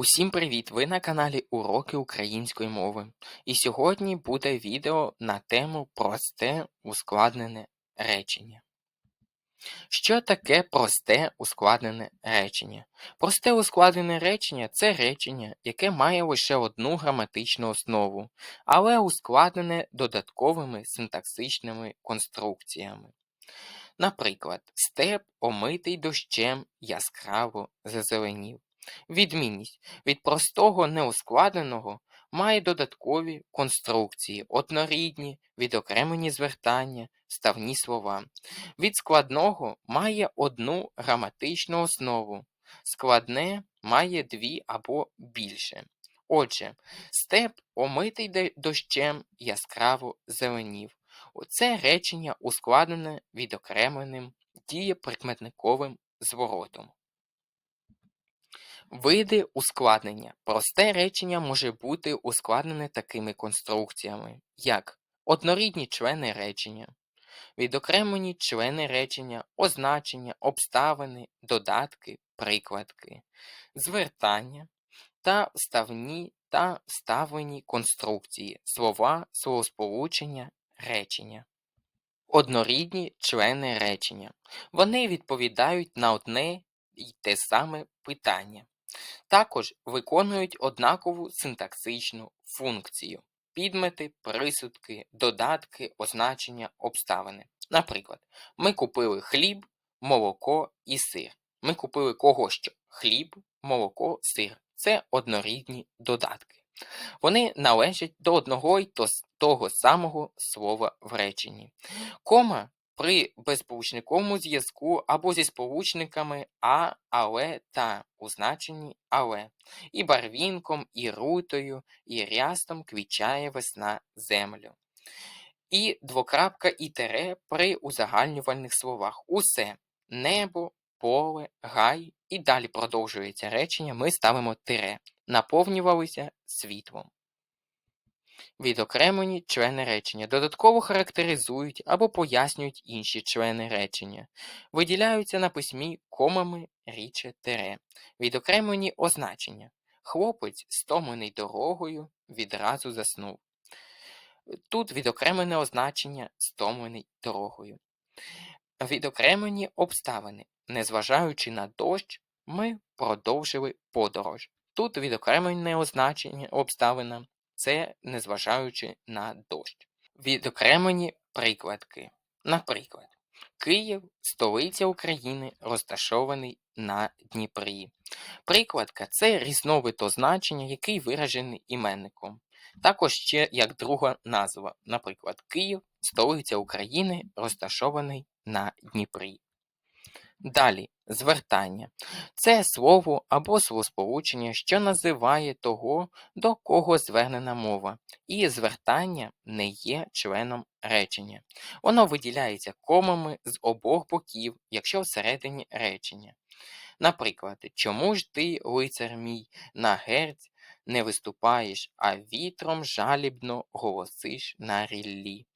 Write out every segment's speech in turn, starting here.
Усім привіт! Ви на каналі Уроки української мови. І сьогодні буде відео на тему просте ускладнене речення. Що таке просте ускладнене речення? Просте ускладнене речення це речення, яке має лише одну граматичну основу, але ускладнене додатковими синтаксичними конструкціями. Наприклад, степ, омитий дощем, яскраво зазеленів. Відмінність від простого неускладненого має додаткові конструкції, однорідні, відокремлені звертання, ставні слова. Від складного має одну граматичну основу, складне має дві або більше. Отже, степ, омитий дощем, яскраво зеленів. Це речення ускладнене відокремленим дієприкметниковим зворотом. Види ускладнення. Просте речення може бути ускладнене такими конструкціями, як однорідні члени речення, відокремлені члени речення, означення, обставини, додатки, прикладки, звертання та вставні та вставлені конструкції, слова, словосполучення, речення. Однорідні члени речення. Вони відповідають на одне й те саме питання. Також виконують однакову синтаксичну функцію: підмети, присудки, додатки, означення, обставини. Наприклад, ми купили хліб, молоко і сир. Ми купили кого що? Хліб, молоко, сир. Це однорідні додатки. Вони належать до одного й то- того самого слова в реченні. Кома при безполучниковому зв'язку або зі сполучниками а, але та у значенні але, і барвінком, і рутою, і рястом квічає весна землю. І двокрапка і тере при узагальнювальних словах. Усе небо, поле, гай, і далі продовжується речення. Ми ставимо тире. Наповнювалися світлом. Відокремлені члени речення додатково характеризують або пояснюють інші члени речення, виділяються на письмі комами річе тере, відокремлені означення. Хлопець, стомлений дорогою, відразу заснув. Тут відокремлене означення стомлений дорогою. Відокремлені обставини. Незважаючи на дощ, ми продовжили подорож. Тут відокремлене означення обставина це незважаючи на дощ. Відокремлені прикладки. Наприклад, Київ столиця України, розташований на Дніпрі. Прикладка це різновид означення, який виражений іменником. Також ще як друга назва, наприклад, Київ, столиця України, розташований на Дніпрі. Далі звертання. Це слово або словосполучення, що називає того, до кого звернена мова, і звертання не є членом речення. Воно виділяється комами з обох боків, якщо всередині речення. Наприклад, чому ж ти, лицар мій, на герць не виступаєш, а вітром жалібно голосиш на ріллі?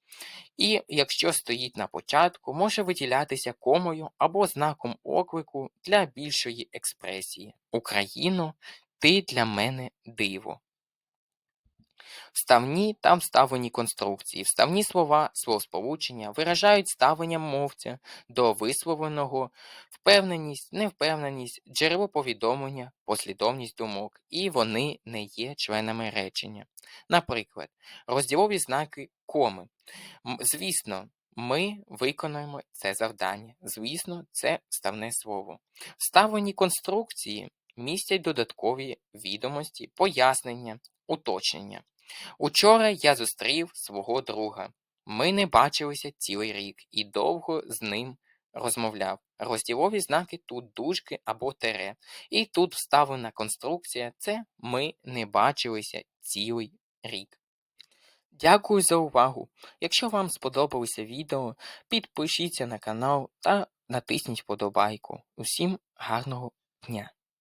І якщо стоїть на початку, може виділятися комою або знаком оклику для більшої експресії. Україно, ти для мене диво. Вставні та вставлені конструкції. Вставні слова, словосполучення виражають ставлення мовця до висловленого, впевненість, невпевненість, джерело повідомлення, послідовність думок, і вони не є членами речення. Наприклад, розділові знаки коми. Звісно, ми виконаємо це завдання. Звісно, це вставне слово. Вставлені конструкції містять додаткові відомості, пояснення, уточнення. Учора я зустрів свого друга. Ми не бачилися цілий рік і довго з ним розмовляв. Розділові знаки тут дужки або тере. І тут вставлена конструкція це ми не бачилися цілий рік. Дякую за увагу. Якщо вам сподобалося відео, підпишіться на канал та натисніть вподобайку. Усім гарного дня!